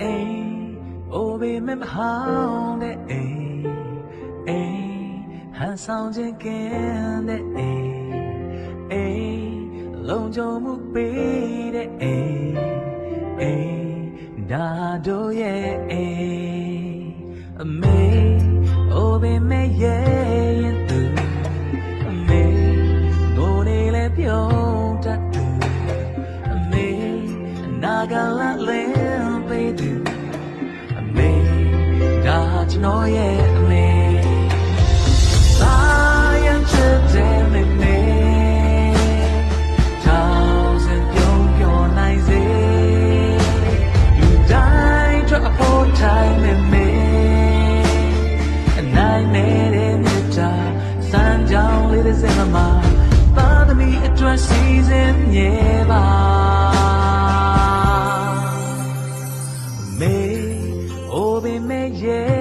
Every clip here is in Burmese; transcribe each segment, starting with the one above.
အိမ်အိုဘေမမဟောင်းတဲ့အိမ်အိမ်ဟန်ဆောင်ခြင်းကင်းတဲ့အိမ်အိမ်လုံခြုံမှုပေးတဲ့အိမ်အိမ်ဒါတို့ရဲ့အိမ်အမေအိုဘေမရဲ့ရင်သူအမေငိုနေလဲပြုံးတတ်သူအမေနာဂလာလဲ ကျွန်တော်ရဲ့အမေသာယံချစ်တဲ့မေမေထောင်စံပြုံးပြောနိုင်စေလူတိုင်းထွက်အဖို့တိုင်းမေမေအနိုင်နေတဲ့မြတ်တာစံကြောင်းလေးတဲ့စင်မမသာသမီအတွက်စီစဉ်မြေပါမေအိုဘီမေရဲ့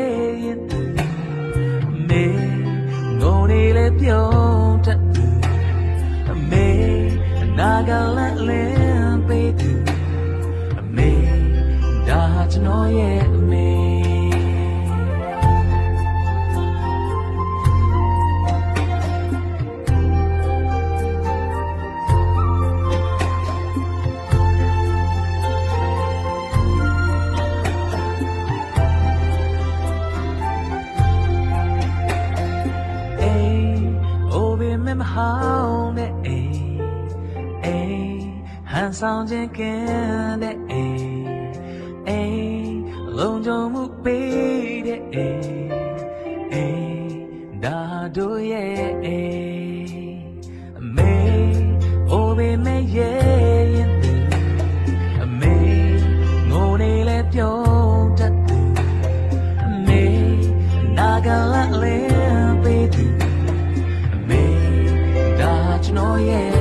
အနာကလည်းလင်းပေးသူအမေဒါကျွန် ဆောင်ခြင်းကင်းတဲ့အိမ်အိမ်လုံခြုံမှုပေးတဲ့အိမ်အိမ်ဒါတို့ရဲ့အိမ်အမေအိုဘီမရဲ့ရင်သူအမေငိုနေလဲပြုံးတတ်သူအမေနာဂလာလဲပေးသူအမေဒါကျွန်တော်ရဲ့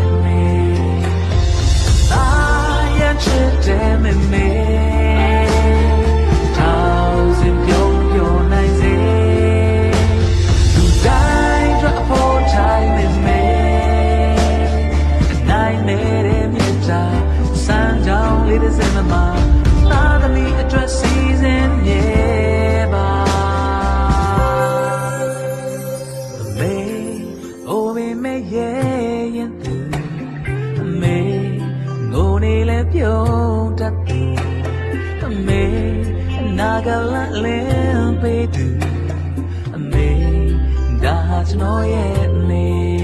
အနိုင်နေတဲ့မြတ်တာစံကြောင်းလေးတဲ့စင်မမသာသမီအတွက်စီစဉ်မြေပါအမေအိုမေမေရဲ့ရင်သူအမေငိုနေလဲပြုံးတတ်သူအမေနာဂလာလင်းပေးသူအမေဒါကျွန်တော်ရဲ့အမေ